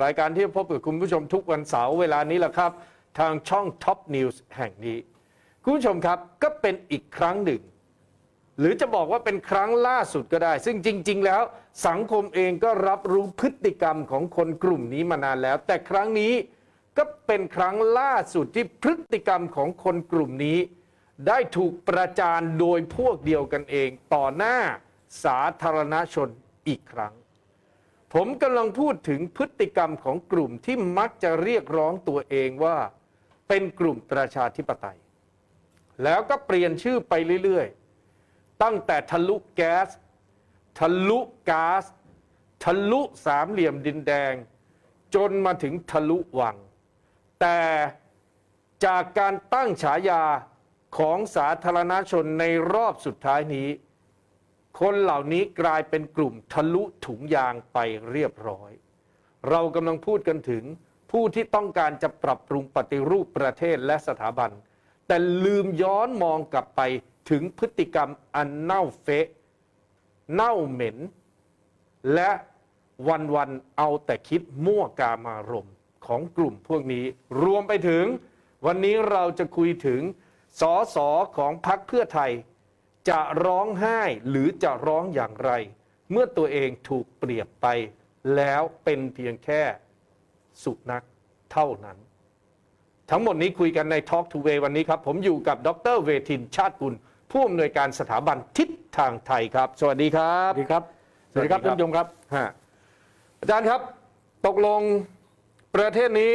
รายการที่พบกับคุณผู้ชมทุกวันเสาร์เวลานี้แหละครับ ทางช่อง Top News แห่งนี้ คุณผู้ชมครับก็เป็นอีกครั้งหนึ่ง หรือจะบอกว่าเป็นครั้งล่าสุดก็ได้ ซึ่งจริง ๆ แล้วสังคมเองก็รับรู้พฤติกรรมของคนกลุ่มนี้มานานแล้ว แต่ครั้งนี้ก็เป็นครั้งล่าสุดที่พฤติกรรมของคนกลุ่มนี้ ได้ถูกประจานโดยพวกเดียวกันเอง ต่อหน้าสาธารณชนอีกครั้ง ผมกำลังพูดถึงพฤติกรรมของกลุ่มที่มักจะเรียกร้องตัวเองว่า เป็นกลุ่มประชาธิปไตย แล้วก็เปลี่ยนชื่อไปเรื่อยๆ ตั้งแต่ทะลุแก๊ส ทะลุก๊าซทะลุสามเหลี่ยมดินแดง จนมาถึงทะลุวัง แต่จากการตั้งฉายาของสาธารณชนในรอบสุดท้ายนี้ คนเหล่านี้กลายเป็นกลุ่มทะลุถุงยางไปเรียบร้อย เรากำลังพูดกันถึงผู้ที่ต้องการจะปรับปรุงปฏิรูปประเทศและสถาบัน แต่ลืมย้อนมองกลับไปถึงพฤติกรรมอันเน่าเฟะ เน่าเหม็น และวันๆเอาแต่คิดมั่วกามารมของกลุ่มพวกนี้ รวมไปถึง วันนี้เราจะคุยถึงสอสอของพรรคเพื่อไทย จะร้องไห้หรือจะร้องอย่างไร เมื่อตัวเองถูกเปรียบไป แล้วเป็นเพียงแค่สุนัขเท่านั้น ทั้งหมดนี้คุยกันใน Talk to Way วันนี้ครับ ผมอยู่กับดรเวทินชาติกุล ผู้อำนวยการสถาบันทิศทางไทยครับ สวัสดีครับ สวัสดีครับ สวัสดีครับสวัสดีครับท่านผู้ชมครับฮะอาจารย์ครับ ตกลงประเทศนี้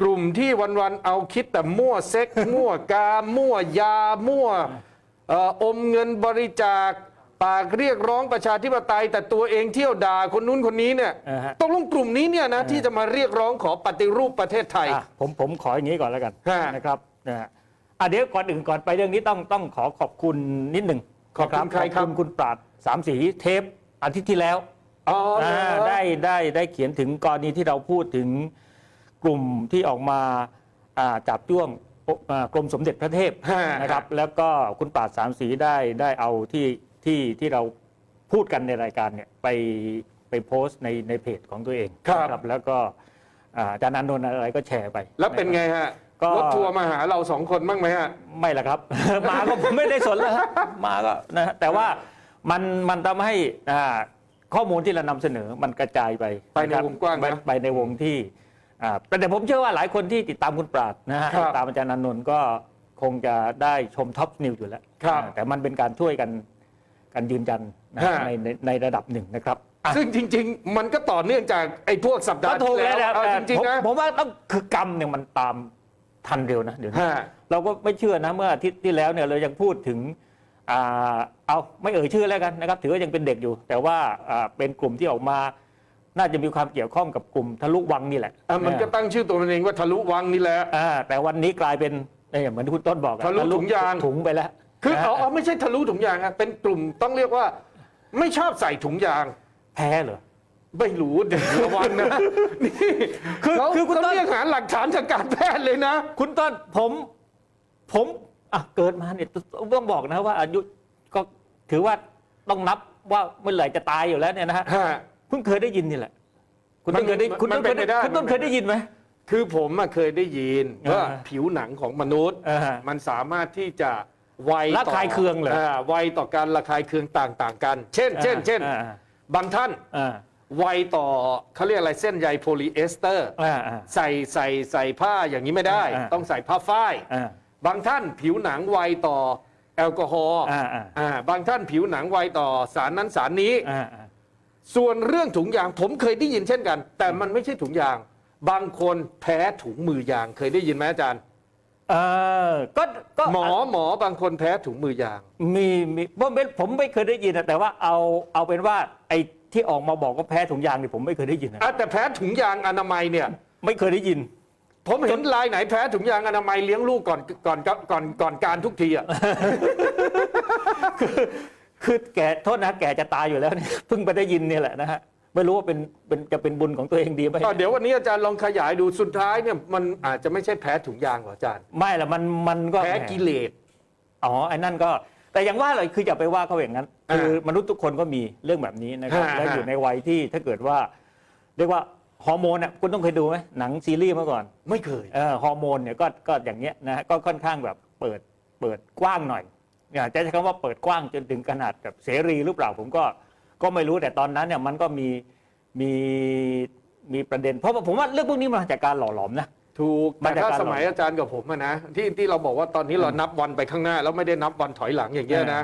กลุ่มที่วันๆเอาคิดแต่มั่วเซ็ก มั่วกามมั่วยามั่วเอ่ออมเงินบริจาค ปากเรียกร้องประชาธิปไตย แต่ตัวเองเที่ยวด่าคนนู้นคนนี้เนี่ยอ่าฮะ ตกลงกลุ่มนี้เนี่ยนะที่จะมาเรียกร้องขอปฏิรูปประเทศไทย อะผมผมขออย่างนี้ก่อนแล้วกันฮะนะครับนะฮะอะเดี๋ยวก่อนอื่นก่อนไปเรื่องนี้ต้องต้องขอขอบคุณนิดหนึ่งขอบคุณนะใครครับขอบคุณคุณปราดสามสีเทปอาทิตย์ที่แล้วอ๋อเหรออ่าได้ได้ได้เขียนถึงกรณีที่เราพูดถึงกลุ่มที่ออกมาอ่าจับจ้วงอ่า กรมสมเด็จพระเทพฮะนะครับ แล้วก็คุณปราดสามสีได้ได้เอาที่ที่ที่เราพูดกันในรายการเนี่ยไปไปโพสต์ในในเพจของตัวเองครับ นะแล้วก็อ่าอาจารย์อานนท์อะไรก็แชร์ไปแล้วเป็นไงฮะก็ รถทัวร์มาหาเราสองคนบ้างไหมฮะ ไม่ละครับ มาก็ผมไม่ได้สนแล้วฮะมาก็นะฮะแต่ว่ามันมันทำให้อ่าข้อมูลที่เรานำเสนอมันกระจายไปไปในะครับวงกว้างนะ ไปไปในวงที่ อ่าแต่ผมเชื่อว่าหลายคนที่ติดตามคุณปราดนะฮะครับติดตามอาจารย์อานนท์ก็คงจะได้ชมท็อปนิวอยู่แล้วครับอ่าแต่มันเป็นการช่วยกันกันยืนยันนะฮะในในในระดับหนึ่งนะครับอะซึ่งจริง ๆ มันก็ต่อเนื่องจากไอ้พวกสัปดาก็ห์ถูกที่แล้วแล้วนะเอาจริงๆนะผมผมว่าต้องคือกรรมเนี่ยมันตามทันเร็วนะเดี๋ยวนี้ฮะเราก็ไม่เชื่อนะเมื่ออาทิตย์ที่แล้วเนี่ยเรายังพูดถึงอ่าเอาไม่เอ่ยชื่อแล้วกันนะครับ ถือว่ายังเป็นเด็กอยู่ แต่ว่าอ่าเป็นกลุ่มที่ออกมา น่าจะมีความเกี่ยวข้องกับกลุ่มทะลุวังนี่แหละอะมันก็ตั้งชื่อตัวมันเองว่าทะลุวังนี่แหละ อ่าแต่วันนี้กลายเป็นเนี่ยเหมือนที่คุณต้นบอกอทะลุถุงยาง ถุงไปแล้วคือนะอ๋ออ๋อไม่ใช่ทะลุถุงยางฮะเป็นกลุ่มต้องเรียกว่า ไม่ชอบใส่ถุงยาง แพ้เหรอ ไม่รู้เดี๋ยวระวังนะนี่คือเขาคือคุณเขาต้นเรียกหาหลักฐานทางการแพทย์เลยนะ คุณต้นผมผมอะเกิดมาเนี่ยต้องบอกนะว่าอายุก็ถือว่าต้องนับว่าเมื่อไหร่จะตายอยู่แล้วเนี่ยนะฮะ ฮะ เพิ่งเคยได้ยินนี่แหละ คุณต้นมันเคยได้คุณมัต้นนเป็เคนยไปได้ได้คุณต้นมันเคเป็นยได้ยินไหม คือผมอะเคยได้ยินอ่าว่าผิวหนังของมนุษย์ อ่าฮะ มันสามารถที่จะไวต่อระคายเคืองเหรอไวต่อการระคายเคืองต่าง ๆ กัน เช่น เช่น เช่น อ่าบางท่านอ่าไวต่อเขาเรียกอะไรเส้นใยโพลีเอสเตอร์ อ่าอ่า ใส่ใส่ใส่ผ้าอย่างนี้ไม่ได้ อ่า ต้องใส่ผ้าฝ้าย อ่า บางท่านผิวหนังไวต่อแอลกอฮอล์อ่าอ่า อ่าบางท่านผิวหนังไวต่อสารนั้นสารนี้ อ่าอ่า ส่วนเรื่องถุงยางผมเคยได้ยินเช่นกัน แต่มันไม่ใช่ถุงยาง บางคนแพ้ถุงมือยางเคยได้ยินไหมอาจารย์ เออก็ก็หมอหมอบางคนแพ้ถุงมือยาง มีมีผมไม่ผมไม่เคยได้ยินนะแต่ว่าเอาเอาเป็นว่าไอ้ที่ออกมาบอกว่าแพ้ถุงยางนี่ผมไม่เคยได้ยินนะอะแต่แพ้ถุงยางอนามัยเนี่ย ไม่เคยได้ยิน ผมเห็นรายไหนแพ้ถุงยางอนามัยเลี้ยงลูกก่อนก่อนก่อนก่อนก่อนการทุกทีอะ คือแก่โทษนะแก่จะตายอยู่แล้วเนี่ยเพิ่งไปได้ยินเนี่ยแหละนะฮะไม่รู้ว่าเป็นเป็นจะเป็นบุญของตัวเองดีไหมก็เดี๋ยววันนี้อาจารย์ลองขยายดูสุดท้ายเนี่ยมันอาจจะไม่ใช่แพ้ถุงยางหรออาจารย์ ไม่ละมันมันก็แพ้กิเลสอ๋อไอ้นั่นก็ แต่อย่างว่าเลยคืออย่าไปว่าเขาอย่างนั้นอ่าคือมนุษย์ทุกคนก็มีเรื่องแบบนี้นะครับฮะและฮะอยู่ในวัยที่ถ้าเกิดว่า เรียกว่าฮอร์โมนอะคุณต้องเคยดูไหมหนังซีรีส์เมื่อก่อน ไม่เคยเออฮอร์โมนเนี่ยก็ก็อย่างเงี้ยนะฮะก็ค่อนข้างแบบเปิดเปิดกว้างหน่อย อยากจะใช้คำว่าเปิดกว้างจนถึงขนาดแบบเสรีหรือเปล่าผมก็ก็ไม่รู้แต่ตอนนั้นเนี่ยมันก็มีมีมีประเด็น เพราะว่าผมว่าเรื่องพวกนี้มันมาจากการหล่อหลอมนะ ถูกมาแต่จากถ้าการสมัยอาจารย์กับผมอะนะที่ที่เราบอกว่าตอนนี้เรานับวันไปข้างหน้า แล้วไม่ได้นับวันถอยหลังอย่างเงี้ยนะ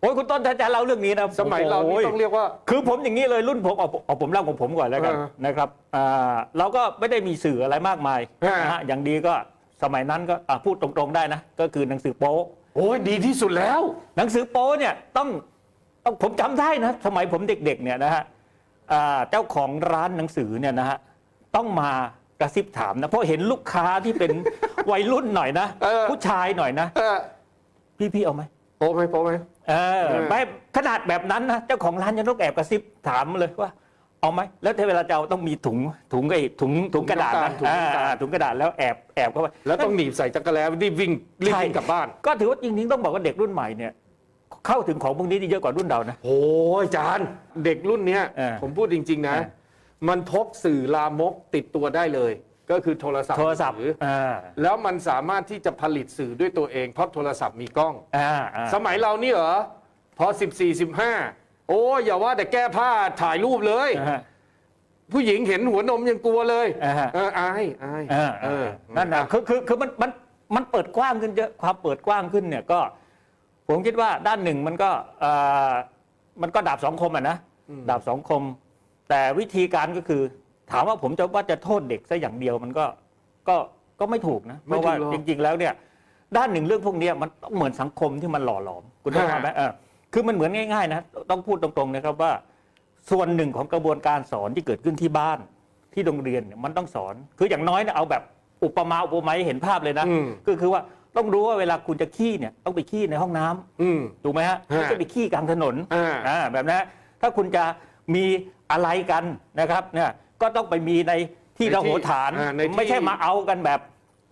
โอ้ยคุณต้นถ้าจะเล่าเรื่องนี้นะสมัยเรานี่โยต้องเรียกว่า คือผมอย่างนี้เลยรุ่นผมเอาเอาผมเล่าของผมก่อนแล้วกันเออนะครับอ่าเราก็ไม่ได้มีสื่ออะไรมากมายฮะนะฮะอย่างดีก็สมัยนั้นก็อะพูดตรงๆได้นะ ก็คือหนังสือโป๊ โอ้ยดีที่สุดแล้ว หนังสือโป๊เนี่ยต้องต้องผมจำได้นะ สมัยผมเด็กๆเนี่ยนะฮะอ่าเจ้าของร้านหนังสือเนี่ยนะฮะต้องมากระซิบถามนะเพราะเห็นลูกค้าที่เป็น วัยรุ่นหน่อยนะเออ ผู้ชายหน่อยนะเออพี่ๆเอาไหมโป๊ไหมโป๊ไหม เออเออ ไม่ขนาดแบบนั้นนะเจ้าของร้านยังต้องแอบกระซิบถามเลยว่า เอาไหมแล้วถ้าเวลาจะเอาต้องมีถุงถุงไอ้ถุงถุงกระดาษนะถุงน้ำตาลถุงน้ำตาลอ่าถุงกระดาษแล้วแอบแอบเข้าไป แล้วต้องหนีบใส่จักรแล้รีบวิ่งรีบวิ่งกลับบ้าน ก็ถือว่าจริงๆต้องบอกว่าเด็กรุ่นใหม่เนี่ยเข้าถึงของพวกนี้นี่เยอะกว่ารุ่นเรานะ โอ้ยอาจารย์เด็กรุ่นเนี้ยเออผมพูดจริง ๆ นะ เออ มันพกสื่อลามกติดตัวได้เลย ก็คือโทรศัพท์โทรศัพท์มือถืออ่าแล้วมันสามารถที่จะผลิตสื่อด้วยตัวเองเพราะโทรศัพท์มีกล้อง อ่าอ่า สมัยเรานี่เหรอพอ 14 15 โอ้ยอย่าว่าแต่แก้ผ้าถ่ายรูปเลย อ่าผู้หญิงเห็นหัวนมยังกลัวเลยอ่าฮะ เอออายอายอ่าเออนั่นนะคือคือคือมันมันมันเปิดกว้างขึ้นเยอะความเปิดกว้างขึ้นเนี่ยก็ ผมคิดว่าด้านหนึ่งมันก็เอ่อมันก็ดาบสองคมอะนะดาบสองคม แต่วิธีการก็คือ ถามว่าผมจะว่าจะโทษเด็กซะอย่างเดียวมันก็ก็ก็ไม่ถูกนะเพไม่ราะถูกว่าหรอกจริง ๆ แล้วเนี่ย ด้านหนึ่งเรื่องพวกเนี้ยมันต้องเหมือนสังคมที่มันหล่อหลอม คุณต้องฮะทำไหมเออ คือมันเหมือนง่ายๆนะต้องพูดตรงๆนะครับว่า ส่วนหนึ่งของกระบวนการสอนที่เกิดขึ้นที่บ้านที่โรงเรียนเนี่ยมันต้องสอน คืออย่างน้อยเนี่ยเอาแบบอุปมาอุปไมยให้เห็นภาพเลยนะ อืม ก็คือว่าต้องรู้ว่าเวลาคุณจะขี้เนี่ยต้องไปขี้ในห้องน้ำอืม ถูกไหมฮะฮะไม่ใช่ไปขี้กลางถนนอ่า อ่าแบบนั้นถ้าคุณจะมีอะไรกันนะครับเนี่ยก็ต้องไปมีในที่ในที่ระโหฐานอ่าในที่ ไม่ใช่มาเอากันแบบ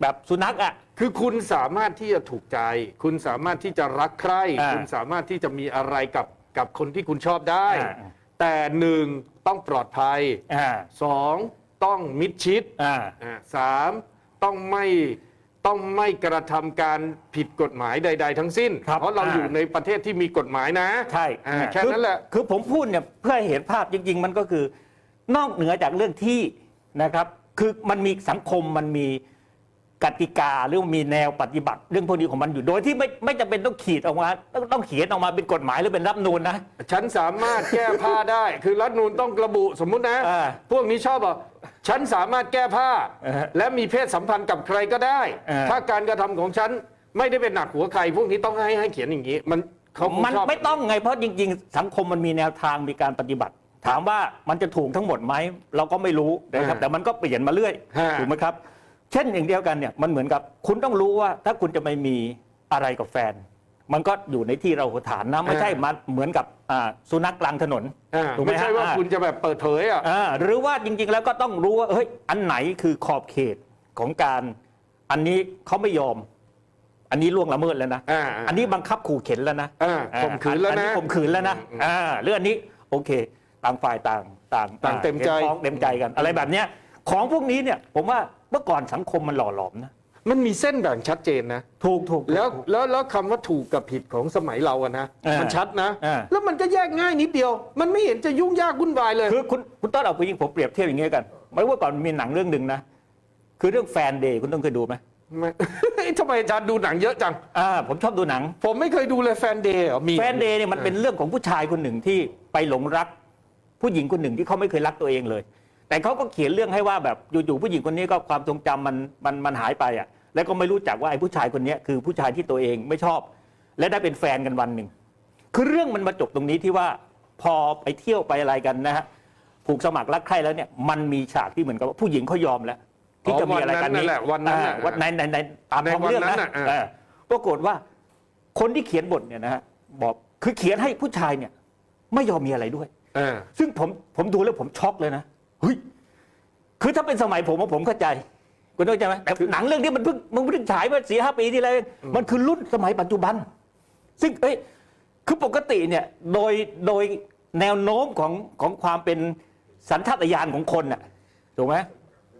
แบบสุนัขอะ คือคุณสามารถที่จะถูกใจ คุณสามารถที่จะรักใคร่ อ่าคุณสามารถที่จะมีอะไรกับกับคนที่คุณชอบได้ อ่า แต่หนึ่งต้องปลอดภัยอ่าสองต้องมิดชิดอ่า อ่าสามต้องไม่ต้องไม่กระทำการผิดกฎหมายใด ๆ ทั้งสิ้น ครับเพราะเราอ่า อยู่ในประเทศที่มีกฎหมายนะใช่อ่าแค่นั้นแหละคือคือผมพูดเนี่ยเพื่อให้เห็นภาพจริง ๆ มันก็คือนอกเหนือจากเรื่องที่นะครับ คือมันมีสังคมมันมี กติกาหรือมีแนวปฏิบัติ เรื่องพวกนี้ของมันอยู่โดยที่ไม่ไม่จำเป็นต้องขีดออกมาต้องต้องเขียนออกมาเป็นกฎหมายหรือเป็นรัฐธรรมนูนนะ ฉันสามารถแก้ผ้าได้ คือรัฐธรรมนูนต้องระบุสมมุตินะ อ่าพวกนี้ชอบบอกฉันสามารถแก้ผ้า อ่าฮะและมีเพศสัมพันธ์กับใครก็ได้ อ่า ถ้าการกระทำของฉันไม่ได้เป็นหนักหัวใคร พวกนี้ต้องให้ให้เขียนอย่างนี้ มันเขาคงมันชอบ ไม่ต้องไงเพราะจริง ๆ สังคมมันมีแนวทางมีการปฏิบัติ ถามว่ามันจะถูกทั้งหมดไหมเราก็ไม่รู้นะครับอ่าแต่มันก็เปลี่ยนมาเรื่อยฮะ ถูกไหมครับ เช่นอย่างเดียวกันเนี่ยมันเหมือนกับคุณต้องรู้ว่า ถ้าคุณจะไม่มีอะไรกับแฟน มันก็อยู่ในที่เราฐานนะไม่ใช่มาเหมือนกับอ่าสุนัขกลางถนนอ่าถูกไหมไม่ใช่ฮะว่าอ่า คุณจะแบบเปิดเผยอะ อ่าหรือว่าจริงๆ แล้วก็ต้องรู้ว่าเฮ้ยอันไหนคือขอบเขตของการ อันนี้เขาไม่ยอม อันนี้ล่วงละเมิดแล้วนะอ่าอันนี้บังคับขู่เข็นแล้วนะอ่าข่มขืนแล้วนะอัข่มขืนแล้วนะอืมอ่าเรื่องนี้โอเค ต่างฝ่ายต่างต่างต่างเต็มใจ ห็นพ้องเต็มใจกัน อะไรแบบเนี้ย ของพวกนี้เนี่ย ผมว่าเมื่อก่อนสังคมมันหล่อหลอมนะ มันมีเส้นแบ่งชัดเจนนะ ถูกถูก แล้วถูกแล้วแล้วคำว่าถูกกับผิดของสมัยเราอะนะอ่ามัมันชัดนะอ่าแล้วมันก็แยกง่ายนิดเดียว มันไม่เห็นจะยุ่งยากวุ่นวายเลย คือคุณคุณต้นเอาไปยิงผมเปรียบเทียบอย่างเงี้ยกันไม่ว่าก่อนมีหนังเรื่องหนึ่งนะ คือเรื่องแฟนเดย์คุณต้องเคยดูไหมไม่ ทำไมอาจารย์ดูหนังเยอะจัง อ่าผมชอบดูหนัง ผมไม่เคยดูเลยแฟนเดย์เหรอมีแฟนเดย์เนี่ยมันเป็นเรื่องของผู้ชายคนหนึ่งที่ไปหลงรัก ผู้หญิงคนหนึ่งที่เขาไม่เคยรักตัวเองเลย แต่เขาก็เขียนเรื่องให้ว่าแบบอยู่ๆผู้หญิงคนนี้ก็ความทรงจำมันมันมันหายไปอะ แล้วก็ไม่รู้จักว่าไอ้ผู้ชายคนนี้คือผู้ชายที่ตัวเองไม่ชอบ และได้เป็นแฟนกันวันหนึ่งคือเรื่องมันมาจบตรงนี้ที่ว่าพอไปเที่ยวไปอะไรกันนะฮะผูกสมัครรักใครแล้วเนี่ยมันมีฉากที่เหมือนกับว่าผู้หญิงเขายอมแล้ว ที่จะมีอะไรกันนี้แหละวันนั้นอ่าน่ะวันในในในตามในท้องเรื่องวันนั้นะนน่ะอ่าเออปรากฏว่าคนที่เขียนบทเนี่ยนะฮะบอกคือเขียนให้ผู้ชายเนี่ย ไม่ยอมมีอะไรด้วยเออซึ่งผมผมดูแล้วผมช็อกเลยนะ เฮ้ยคือถ้าเป็นสมัยผมอะผมเข้าใจคุณเข้าใจไหมแต่หนังเรื่องนี้มันเพิ่งมันเพิ่งฉายมาสี่ห้าปีที่แล้วเองมันคือรุ่นสมัยปัจจุบัน ซึ่งเอ้ยคือปกติเนี่ยโดยโดยแนวโน้มของของความเป็นสัญชาตญาณของคนน่ะถูกไหม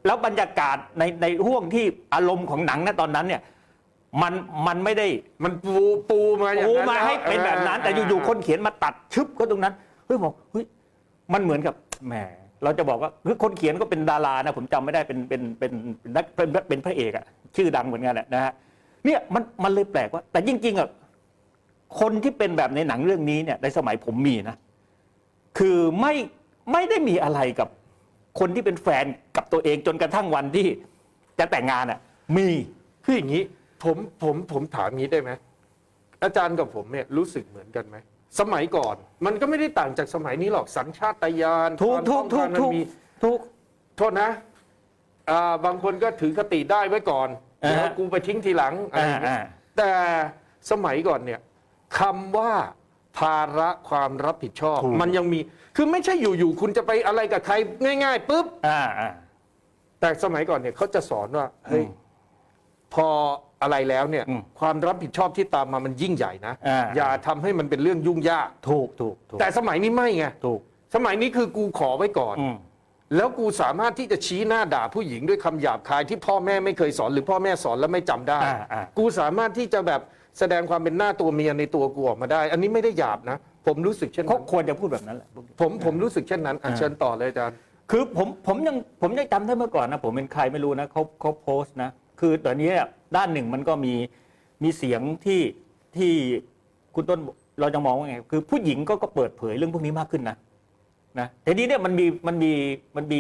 แล้วบรรยากาศในในห่วงที่อารมณ์ของหนังนะตอนนั้นเนี่ยมันมันไม่ได้มันปูปูมาอย่างโอ้นั้นมาแล้วให้เป็นแบบนั้น แต่อยู่ๆคนเขียนมาตัดชึบก็ตรงนั้นเฮ้ยบอกเฮ้ยมันเหมือนกับแหม เราจะบอกว่าคือคนเขียนก็เป็นดารานะผมจำไม่ได้เป็นเป็นเป็นเป็นนักเป็นเป็นพระเอกอะชื่อดังเหมือนกันแหละนะฮะเนี่ยมันมันเลยแปลกว่า แต่จริงๆอะคนที่เป็นแบบในหนังเรื่องนี้เนี่ยในสมัยผมมีนะ คือไม่ไม่ได้มีอะไรกับคนที่เป็นแฟนกับตัวเองจนกระทั่งวันที่จะแต่งงานอะมีคืออย่างนี้ผมผมผมถามงี้ได้ไหมอาจารย์กับผมเนี่ยรู้สึกเหมือนกันไหม สมัยก่อน มันก็ไม่ได้ต่างจากสมัยนี้หรอกสัญชาตญาณถูกความถูต้กองถูกากรมัถูนกมีถูกโทษนะอ่าบางคนก็ถือคติได้ไว้ก่อนอ่าเดี๋ยวกูไปทิ้งทีหลังอะไรอย่างเงี้ยอ่าแต่สมัยก่อนเนี่ยคำว่าภาระความรับผิดชอบถูกมันยังมีคือไม่ใช่อยู่ๆคุณจะไปอะไรกับใครง่าย ๆปุ๊บอ่าอ่าแต่สมัยก่อนเนี่ยเขาจะสอนว่าเฮ้ยอืม พออะไรแล้วเนี่ย อืมความรับผิดชอบที่ตามมามันยิ่งใหญ่นะอ่า อย่าทำให้มันเป็นเรื่องยุ่งยาก ถูกถูกถูกแต่สมัยนี้ไม่ไงถูกสมัยนี้คือกูขอไว้ก่อน อืมแล้วกูสามารถที่จะชี้หน้าด่าผู้หญิงด้วยคำหยาบคายที่พ่อแม่ไม่เคยสอนหรือพ่อแม่สอนแล้วไม่จำได้ อ่าอ่า กูสามารถที่จะแบบแสดงความเป็นหน้าตัวเมียในตัวกูออกมาได้ อันนี้ไม่ได้หยาบนะ ผมรู้สึกเช่นเขานั้นควรจะพูดแบบนั้นแหละผมผมรู้สึกเช่นนั้นอะอ่าเชิญต่อเลยอาจารย์ คือผมผมยังผมยังจำได้เมื่อก่อนนะ ผมเป็นใครไม่รู้นะเขาเขาโพสต์นะ คือตอนนี้ด้านหนึ่งมันก็มีมีเสียงที่ที่คุณต้นเราจะมองว่าไง คือผู้หญิงก็ก็เปิดเผยเรื่องพวกนี้มากขึ้นนะนะทีนี้เนี่ยมันมีมันมีมันมี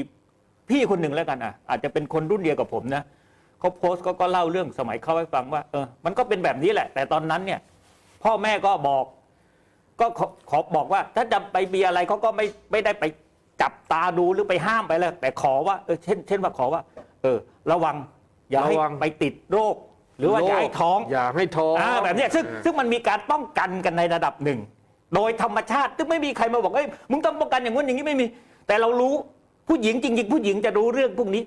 พี่คนหนึ่งแล้วกันอะ อาจจะเป็นคนรุ่นเดียวกับผมนะเขาโพสต์ก็ก็เล่าเรื่องสมัยเขาให้ฟังว่าเออมันก็เป็นแบบนี้แหละ แต่ตอนนั้นเนี่ย พ่อแม่ก็บอก ก็ขอขอบอกว่า ถ้าจะไปมีอะไรเขาก็ไม่ไม่ได้ไปจับตาดูหรือไปห้ามไปแล้วแต่ขอว่าเออเช่น เช่นว่าขอว่า เออ ระวัง อย่าให้ระวัง ไปติดโรค หรือว่าอย่าให้ท้องอย่าให้ท้องอ่าแบบเนี้ยซึ่งซึ่งมันมีการป้องกันกันในระดับหนึ่ง โดยธรรมชาติซึ่งไม่มีใครมาบอกเอ้ยมึงต้องป้องกันอย่างนู้นอย่างนี้ไม่มี แต่เรารู้ผู้หญิงจริง ๆ ผู้หญิงจะรู้เรื่องพวกนี้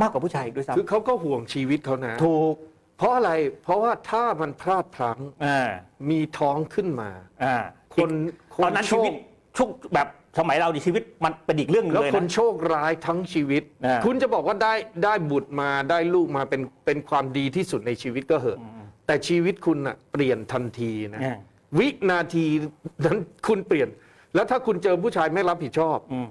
มากกว่าผู้ชายอีกด้วยคือซ้ำเขาก็ห่วงชีวิตเขานะถูกเพราะอะไรเพราะว่าถ้ามันพลาดพลั้งอ่ามีท้องขึ้นมา อ่า คนคตอนนั้นโชชีควิตช่วงแบบ สมัยเราในชีวิตมันเป็นอีกเรื่องหนึงแล้วเลยคนนะ โชคร้ายทั้งชีวิต อ่า คุณจะบอกว่าได้ได้บุตรมาได้ลูกมาเป็นเป็นความดีที่สุดในชีวิตก็เหอะ แต่ชีวิตคุณน่ะเปลี่ยนทันทีนะอ่าวินาทีนั้นคุณเปลี่ยน แล้วถ้าคุณเจอผู้ชายไม่รับผิดชอบ อืม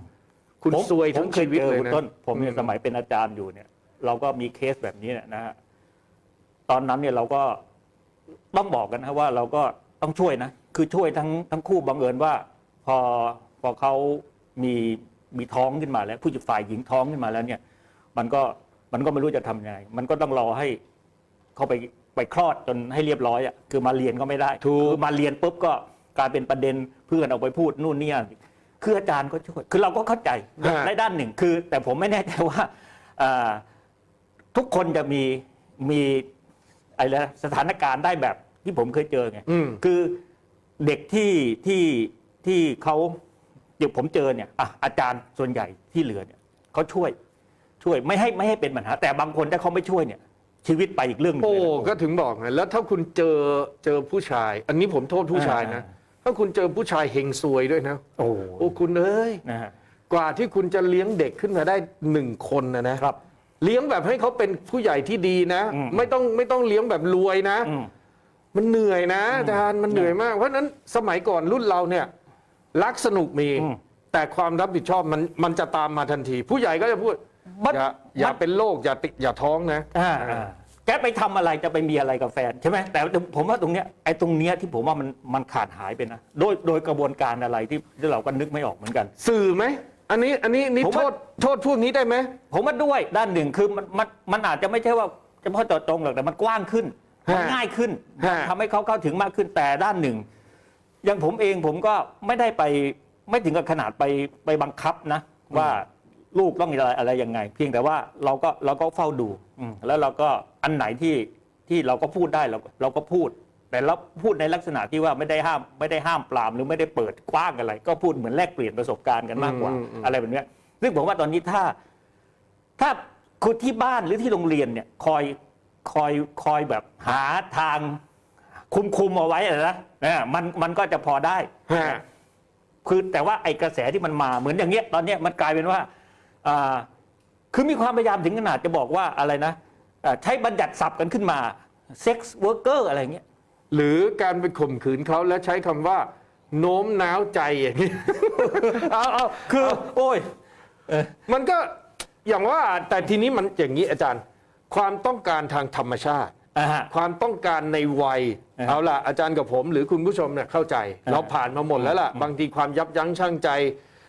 คุณผมซวยผทั้มงเคชียวิตเจอเลยคุณนะต้นผมเนี่ยอืมสมัยเป็นอาจารย์อยู่เนี่ย เราก็มีเคสแบบนี้เนี่ยนะฮะตอนนั้นเนี่ยเราก็ต้องบอกกันนะว่าเราก็ต้องช่วยนะ คือช่วยทั้งทั้งคู่บังเอิญว่า พอ พอเขามีมีท้องขึ้นมาแล้ว ผู้ฝ่ายหญิงท้องขึ้นมาแล้วเนี่ย มันก็มันก็ไม่รู้จะทำยังไง มันก็ต้องรอให้เขาไปไปคลอดจนให้เรียบร้อยอะคือมาเรียนก็ไม่ได้ถูกคือมาเรียนปุ๊บก็กลายเป็นประเด็นเพื่อนเอาไปพูดนู่นนี่นั่นคืออาจารย์ก็ช่วยคือเราก็เข้าใจฮะในด้านหนึ่งคือ แต่ผมไม่แน่ใจว่าอ่าทุกคนจะมีมีอะไรนะสถานการณ์ได้แบบที่ผมเคยเจอไงอืมคือเด็กที่ที่ที่เขา เดี๋ยวผมเจอเนี่ยอะอาจารย์ส่วนใหญ่ที่เหลือเนี่ยเขาช่วยช่วยไม่ให้ไม่ให้เป็นปัญหา แต่บางคนถ้าเขาไม่ช่วยเนี่ย ชีวิตไปอีกเรื่องหนึงโอ้เลยนะ ก็ถึงบอกไงแล้วถ้าคุณเจอเจอผู้ชาย อันนี้ผมโทษผู้ชายนะถ้าคุณเจอผู้ชายเฮงซวยด้วยนะ โอ้โอ้คุณเอ้ย นะฮะ กว่าที่คุณจะเลี้ยงเด็กขึ้นมาได้หนึ่งคนนะนะครับเลี้ยงแบบให้เขาเป็นผู้ใหญ่ที่ดีนะ อืม ไม่ต้องไม่ต้องเลี้ยงแบบรวยนะ อืม มันเหนื่อยนะอาจารย์มันเหนื่อยมาก เพราะฉะนั้นสมัยก่อนรุ่นเราเนี่ย รักสนุกมีอืมแต่ความรับผิดชอบมันมันจะตามมาทันที ผู้ใหญ่ก็จะพูดมันอย่าอย่ามัน เป็นโรคอย่าติดอย่าท้องนะ อ่าอ่าแกไปทำอะไรจะไปมีอะไรกับแฟนใช่ไหมแต่ผมว่าตรงเนี้ยไอ้ตรงเนี้ยที่ผมว่ามันมันขาดหายไปนะโดยโดยกระบวนการอะไรที่ที่เราก็นึกไม่ออกเหมือนกัน สื่อไหมอันนี้อันนี้นี่ผมโทว่า ษโทษพวกนี้ได้ไหม ผมว่าด้วยด้านหนึ่งคือมันมันมันอาจจะไม่ใช่ว่าเฉพาะเจาะจงหรอกแต่มันกว้างขึ้นมันง่ายขึ้นฮะ ทำให้เขาเข้าถึงมากขึ้นแต่ด้านหนึ่ง อย่างผมเองผมก็ไม่ได้ไปไม่ถึงกับขนาดไปไปบังคับนะว่าลูกต้องอะไรอะไรยังไง เพียงแต่ว่าเราก็เราก็เฝ้าดูอืมแล้วเราก็อันไหนที่ที่เราก็พูดได้เราเราก็พูด แต่เราพูดในลักษณะที่ว่าไม่ได้ห้ามไม่ได้ห้ามปรามหรือไม่ได้เปิดกว้างอะไร ก็พูดเหมือนแลกเปลี่ยนประสบการณ์กันมากกว่าอืมอืมอะไรแบบเนี้ยซึ่งผมว่าตอนนี้ถ้า ถ้าคุณที่บ้านหรือที่โรงเรียนเนี่ยคอยคอยคอยแบบหาทาง คุมคุมเอาไว้อะนะนะมันมันก็จะพอได้ ฮะ คือแต่ว่าไอ้กระแสที่มันมาเหมือนอย่างเงี้ยตอนเนี้ยมันกลายเป็นว่าอ่าคือมีความพยายามถึงขนาดจะบอกว่าอะไรนะเอ่อใช้บัญญัติศัพท์กันขึ้นมาเซ็กซ์เวิร์กเกอร์อะไรเงี้ยหรือการไปข่มขืนเขาและใช้คำว่า โน้มน้าวใจอย่างนี้ เอาเอาคือ โอ้ย มันก็อย่างว่าแต่ทีนี้มันอย่างนี้อาจารย์ ความต้องการทางธรรมชาติ อ่าฮะ ความต้องการในวัย อ่าฮะเอาล่ะ อาจารย์กับผมหรือคุณผู้ชมเนี่ยเข้าใจ อ่า เราผ่านมาหมดแล้วล่ะ บางทีความยับยั้งชั่งใจ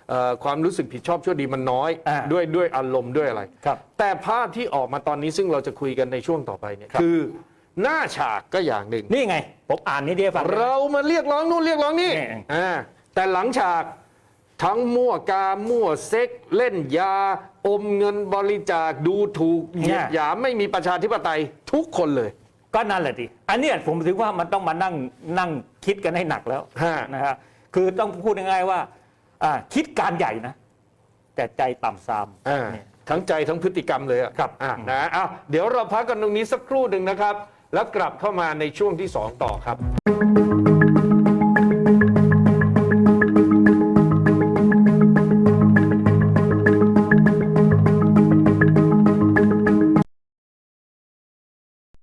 เอ่อความรู้สึกผิดชอบชั่วดีมันน้อย อ่า ด้วยด้วยอารมณ์ด้วยอะไร ครับ แต่ภาพที่ออกมาตอนนี้ซึ่งเราจะคุยกันในช่วงต่อไปเนี่ยครับ คือหน้าฉากก็อย่างหนึ่ง นี่ไง ผมอ่านนี่ดีให้ฟัง เรามาเรียกร้องนู่นเรียกร้องนี่นี่อ่าแต่หลังฉากทั้งมั่วกามั่วเซ็ก เล่นยา อมเงินบริจาคดูถูกเหยียดหยามไม่มีประชาธิปไตยทุกคนเลย ก็นั่นแหละดิอันเนี้ยผมถือว่ามันต้องมานั่งนั่งคิดกันให้หนักแล้วฮะ นะฮะคือต้องพูดง่ายๆว่าอ่า คิดการใหญ่นะ แต่ใจต่ำซามอ่าเนี่ย ทั้งใจทั้งพฤติกรรมเลยอะครับอ่านะอ้าวเดี๋ยวเราพักกันตรงนี้สักครู่หนึ่งนะครับ แล้วกลับเข้ามาในช่วงที่ 2 ต่อครับ